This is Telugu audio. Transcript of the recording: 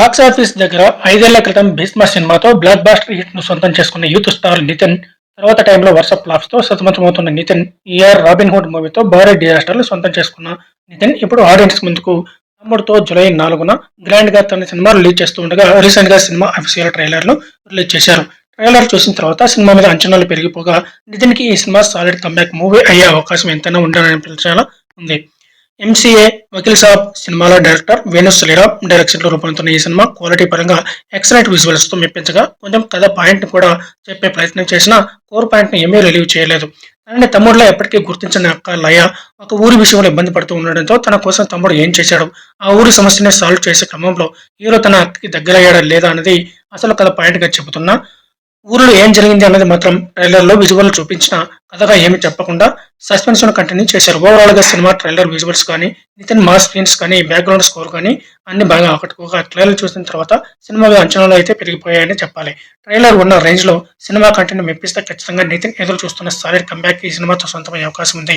బాక్సాఫీస్ దగ్గర ఐదేళ్ళ క్రితం భీష్మ సినిమాతో బ్లాక్ బాస్టర్ హిట్ను సొంతం చేసుకున్న యూత్ స్టార్ నితిన్ తర్వాత టైంలో వరుస ఫ్లాప్స్తో సతమతమవుతున్న నితిన్ ఈఆర్ రాబిన్ హుడ్ మూవీతో భారీ డిజాస్టర్లు సొంతం చేసుకున్న నితిన్ ఇప్పుడు ఆడియన్స్ ముందుకు. తమ్ముడుతో జూలై నాలుగున గ్రాండ్గా తన సినిమా రిలీజ్ చేస్తూ ఉండగా రీసెంట్గా సినిమా అఫీషియల్ ట్రైలర్ను రిలీజ్ చేశారు. ట్రైలర్ చూసిన తర్వాత సినిమా మీద అంచనాలు పెరిగిపోగా నితిన్కి ఈ సినిమా సాలిడ్ కంబ్యాక్ మూవీ అయ్యే అవకాశం ఎంతైనా ఉండాలని పిలిచేలా ఉంది. ఎంసీఏ వకీల్ సాబ్ సినిమాలో డైరెక్టర్ వేణు శ్రీరామ్ డైరెక్షన్లో రూపొందుతున్న ఈ సినిమా క్వాలిటీ పరంగా ఎక్సలెంట్ విజువల్స్తో మెప్పించగా కొంచెం కథ పాయింట్ కూడా చెప్పే ప్రయత్నం చేసినా కోర్ పాయింట్ని ఏమీ రిలీవ్ చేయలేదు. తనని తమ్ముడులో ఎప్పటికీ గుర్తించిన అక్క లయ ఒక ఊరి విషయంలో ఇబ్బంది పడుతూ ఉండడంతో తన కోసం తమ్ముడు ఏం చేశాడు? ఆ ఊరి సమస్యని సాల్వ్ చేసే క్రమంలో హీరో తన అక్కకి దగ్గరయ్యాడా లేదా అనేది అసలు కథ పాయింట్గా చెబుతున్నా. ఊరిలో ఏం జరిగింది అన్నది మాత్రం ట్రైలర్లో విజువల్ చూపించిన కథగా ఏమి చెప్పకుండా సస్పెన్షన్ కంటిన్యూ చేశారు. ఓవరాల్గా సినిమా ట్రైలర్ విజువల్స్ కానీ నితిన్ మాస్ స్క్రీన్స్ కానీ బ్యాక్గ్రౌండ్ స్కోర్ కానీ అన్ని బాగా ఆకట్టుకోగా ట్రైలర్ చూసిన తర్వాత సినిమా అంచనాలు అయితే పెరిగిపోయాయని చెప్పాలి. ట్రైలర్ ఉన్న రేంజ్లో సినిమా కంటెంట్ మెప్పిస్తే ఖచ్చితంగా నితిన్ ఎదురు చూస్తున్న సాలిడ్ కంబ్యాక్ ఈ సినిమాతో సొంతమయ్యే అవకాశం ఉంది.